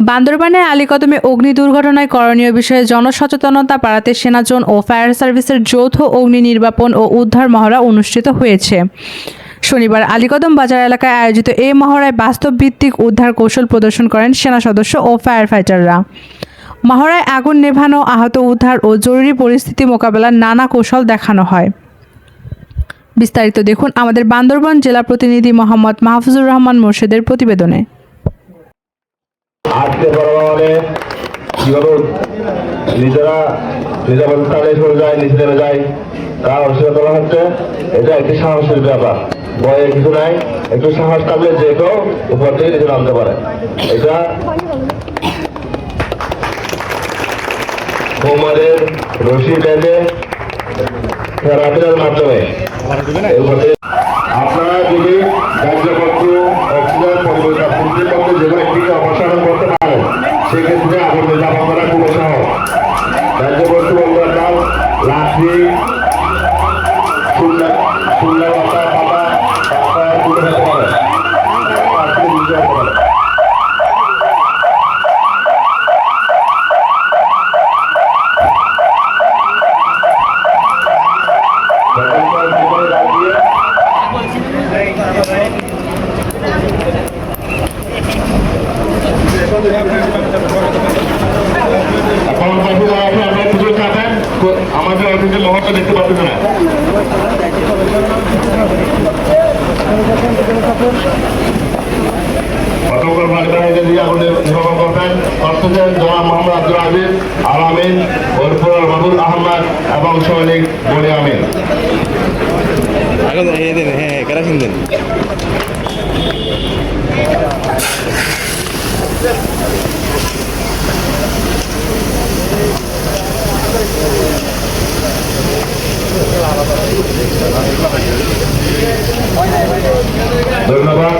বান্দরবানের আলীকদমে অগ্নি দুর্ঘটনায় করণীয় বিষয়ে জনসচেতনতা বাড়াতে সেনাজন ও ফায়ার সার্ভিসের যৌথ অগ্নি নির্বাপন ও উদ্ধার মহড়া অনুষ্ঠিত হয়েছে। শনিবার আলীকদম বাজার এলাকায় আয়োজিত এই মহড়ায় বাস্তব ভিত্তিক উদ্ধার কৌশল প্রদর্শন করেন সেনা সদস্য ও ফায়ার ফাইটাররা। মহড়ায় আগুন নেভানো, আহত উদ্ধার ও জরুরি পরিস্থিতি মোকাবেলার নানা কৌশল দেখানো হয়। বিস্তারিত দেখুন আমাদের বান্দরবান জেলা প্রতিনিধি মোহাম্মদ মাহফুজুর রহমান মোর্শেদের প্রতিবেদনে। আজকে বর্তমানে কীভাবে নিজেরা নিজেদের স্থানে চলে যায় নিচে নেমে যায়? তা অনুষ্ঠিত করা হচ্ছে, এটা একটি সাহসের ব্যাপার। ভয়ের কিছু নাই, একটু সাহস থাকলে যে কেউ উপর থেকে নিচে নামতে পারে। এটা বৌমাদের রশি বেঁধে থেরাপির মাধ্যমে। আপনারা যদি কার্যপত্র অক্সিজেন পরিবর্তন পুষ্টির মধ্যে যে কোনো একটিকে অপসারণ সেক্ষেত্রে আগুন নির্বাপন করা খুব সহজ কার্যবস্তু বলতে কাল লাঠি শূন্য পাতা পাতা পাতা তুলে ফেলতে পারেন পাতা তুলে আমাদের অফিসের মহলটা দেখতে পাচ্ছেন না। গতকাল অর্থদেন জনাব মোহাম্মদ আব্দুল আজিজ, আল আমিন ওরফুর মাহবুল আহমদ এবং সৈনিক বলি এখন এই দিন হ্যাঁ হ্যাঁ কেরাসিন দিন ধন্যবাদ।